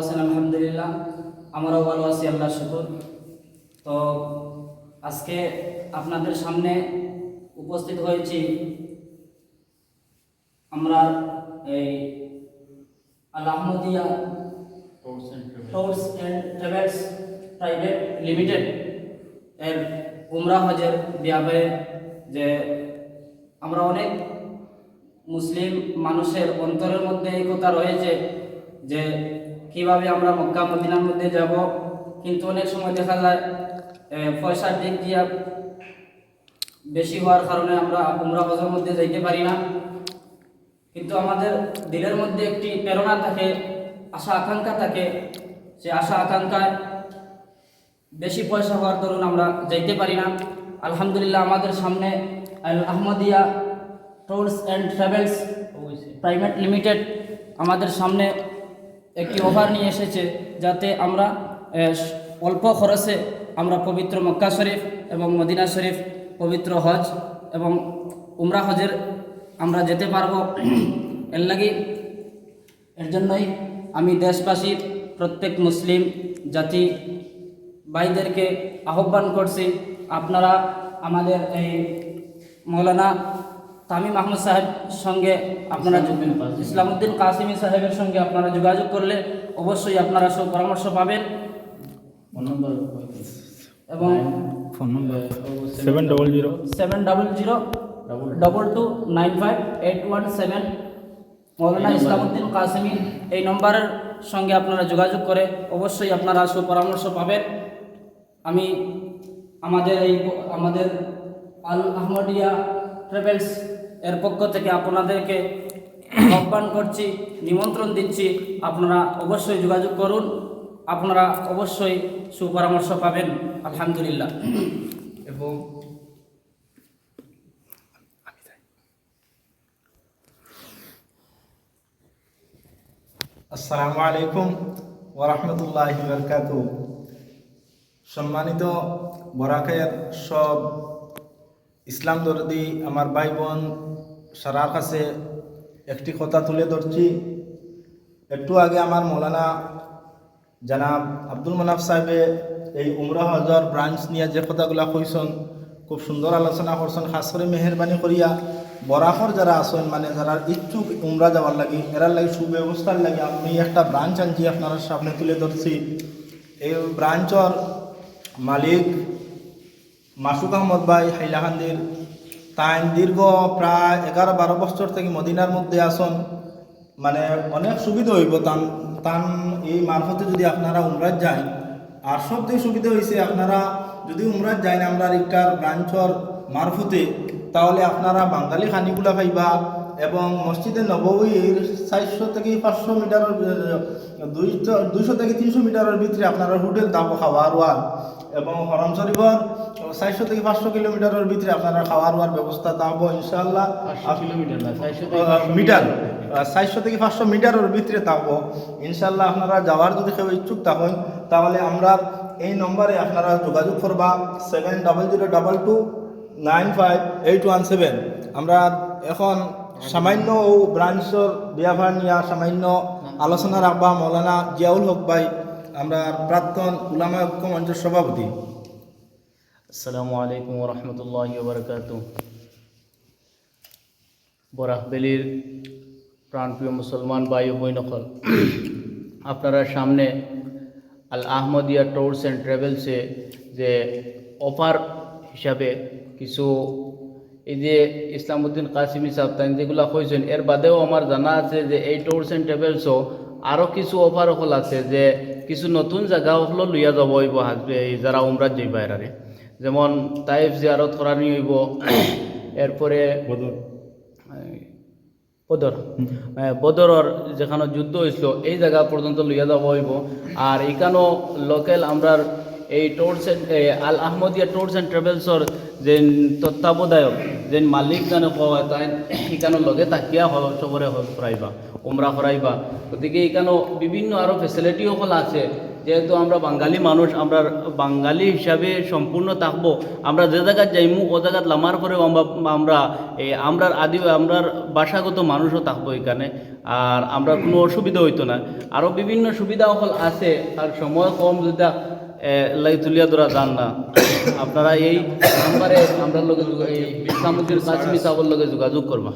আছেন আলহামদুলিল্লাহ। আমরাও ভালো আছি আল্লাহ শুকুর। তো আজকে আপনাদের সামনে উপস্থিত হয়েছি আমরা এই Al Ahmadiya tours and travels private limited এর উমরা হজের ব্যাপারে যে আমরা অনেক মুসলিম মানুষের অন্তরের মধ্যে এই কথা রয়েছে যে কীভাবে আমরা মক্কা মদিনার মধ্যে যাব। কিন্তু অনেক সময় দেখা যায় পয়সার দিক দিয়ে বেশি হওয়ার কারণে আমরা উমরা হজের মধ্যে যাইতে পারি না। কিন্তু আমাদের দিলের মধ্যে একটি প্রেরণা থাকে আশা আকাঙ্ক্ষা থাকে সে আশা আকাঙ্ক্ষায় বেশি পয়সা হওয়ার দরুন আমরা যাইতে পারি না। আলহামদুলিল্লাহ আমাদের সামনে Al Ahmadiya tours and travels private limited আমাদের সামনে একটি অফার নিয়ে এসেছে যাতে আমরা অল্প খরচে আমরা পবিত্র মক্কা শরীফ এবং মদিনা শরীফ, পবিত্র হজ এবং উমরা হজের আমরা যেতে পারব। এর লাগি এর জন্যই আমি দেশবাসীর প্রত্যেক মুসলিম জাতি ভাইদেরকে আহ্বান করছি, আপনারা আমাদের এই মৌলানা তামিম আহমদ সাহেব সঙ্গে আপনারা ইসলামউদ্দিন কাসিমি সাহেবের সঙ্গে আপনারা যোগাযোগ করলে অবশ্যই আপনারা সব পরামর্শ পাবেন। এবং phone number seven double zero. Seven double zero double two nine five eight one seven. মৌলানা ইসলামউদ্দিন কাসিমি এই নম্বরের সঙ্গে আপনারা যোগাযোগ করে অবশ্যই আপনারা সুপরামর্শ পাবেন। আমি আমাদের এই আমাদের আল আহমদিয়া ট্রাভেলস এর পক্ষ থেকে আপনাদেরকে আহ্বান করছি, নিমন্ত্রণ দিচ্ছি, আপনারা অবশ্যই যোগাযোগ করুন, আপনারা অবশ্যই সুপরামর্শ পাবেন, আলহামদুলিল্লাহ। এবং আসসালামু আলাইকুম ওরহমতুল্লাহ সম্মানিত বরাকের সব ইসলাম দরদি, আমার ভাই বোন সারার কাছে একটি কথা তুলে ধরছি। একটু আগে আমার মৌলানা জানাব আব্দুল মানাফ সাহেবে এই উমরা হজর ব্রাঞ্চ নিয়ে যে কথাগুলা কইসন খুব সুন্দর আলোচনা করছেন, খাস করে মেহরবানি করিয়া বরাকর যারা আছেন মানে যারা ইচ্ছুক উমরা যাওয়ার লাগি, এরার লাগি সুব্যবস্থার লাগে আমি একটা ব্রাঞ্চ আনছি আপনার সামনে তুলে ধরছি। এই ব্রাঞ্চর মালিক মাসুক আহমদ ভাই হাইলাহান্দির তাই দীর্ঘ প্রায় এগারো বারো বছর থেকে মদিনার মধ্যে আসন মানে অনেক সুবিধা হইব তান তান এই মারফতে যদি আপনারা উমরাজ যান। আর সব থেকে সুবিধা হয়েছে আপনারা যদি উমরাত যান আমরা রিক্টার ব্রাঞ্চর মারফতে, তাহলে আপনারা বাঙালি খানিগুলা পাইবা এবং মসজিদে নববীর চারশো থেকে পাঁচশো মিটারের দুইশো দুইশো থেকে তিনশো মিটারের ভিতরে আপনারা হোটেল দাবো খাওয়ার রোয়ার এবং হরম শরীফর চারশো থেকে পাঁচশো কিলোমিটারের ভিতরে আপনারা খাওয়া রোয়ার ব্যবস্থা দাবো ইনশাল্লাহ মিটার চারশো থেকে পাঁচশো মিটারের ভিতরে থাকব ইনশাল্লাহ আপনারা যাওয়ার যদি কেউ ইচ্ছুক থাকেন তাহলে আমরা এই নম্বরে আপনারা যোগাযোগ করবা seven double zero double two nine five eight one seven আমরা এখন সামান্য ও ব্রাঞ্চর ব্যবহার নিয়ে সামান্য আলোচনা রাখবা মৌলানা জিয়াউল হক ভাই, আমরা প্রাক্তন উলামা ঐক্য মঞ্চের সভাপতি। আসসালামু আলাইকুম রহমতুল্লাহ বরকাত। বরাহবেলির প্রাণপ্রিয় মুসলমান ভাই বৈনকল আপনারা সামনে আল আহমদিয়া ট্যুরস অ্যান্ড ট্রাভেলসে যে অফার হিসাবে কিছু এই যে ইসলামউদ্দিন কাসিমি সাহেব তাই যেগুলো কইছেন এর বাদেও আমার জানা আছে যে এই ট্যুরস অ্যান্ড ট্রাভেলসও আরও কিছু অফার হল আছে যে কিছু নতুন জায়গা হলো লইয়া যাব হইব এই যারা উমরাত যাইবা এরারে যেমন তাইফ জিয়ারত করানি হইব এরপরে বদর। বদরর যেখানে যুদ্ধ হয়েছিল এই জায়গা পর্যন্ত লইয়া যাব হইব। আর এখানেও লোকাল আমরার এই tours Al Ahmadiya tours and ট্রাভেলসর যে তত্ত্বাবধায়ক যে মালিক জানে কয়, তাই এখানে লগে তাকিয়া সবরে করাইবা উমরা করাইবা গতিকে এখানেও বিভিন্ন আরও ফেসিলিটি সকল আছে, যেহেতু আমরা বাঙালি মানুষ, আমরা বাঙালি হিসাবে সম্পূর্ণ থাকব। আমরা যে জায়গায় যাইমু ও জায়গায় লামার পরেও আমরা আমরা, এই আমরার আদি আমরার ভাষাগত মানুষও থাকব এখানে আর আমরা কোনো অসুবিধা হইতো না আরও বিভিন্ন সুবিধা সকল আছে আর সময় কম যেটা লাই তুলিয়া ধরা যান না আপনারা এই নাম্বারে আমরা লগে এই ইসলামুদ্দিন কাশ্মীর সাহর লগে যোগাযোগ করবা।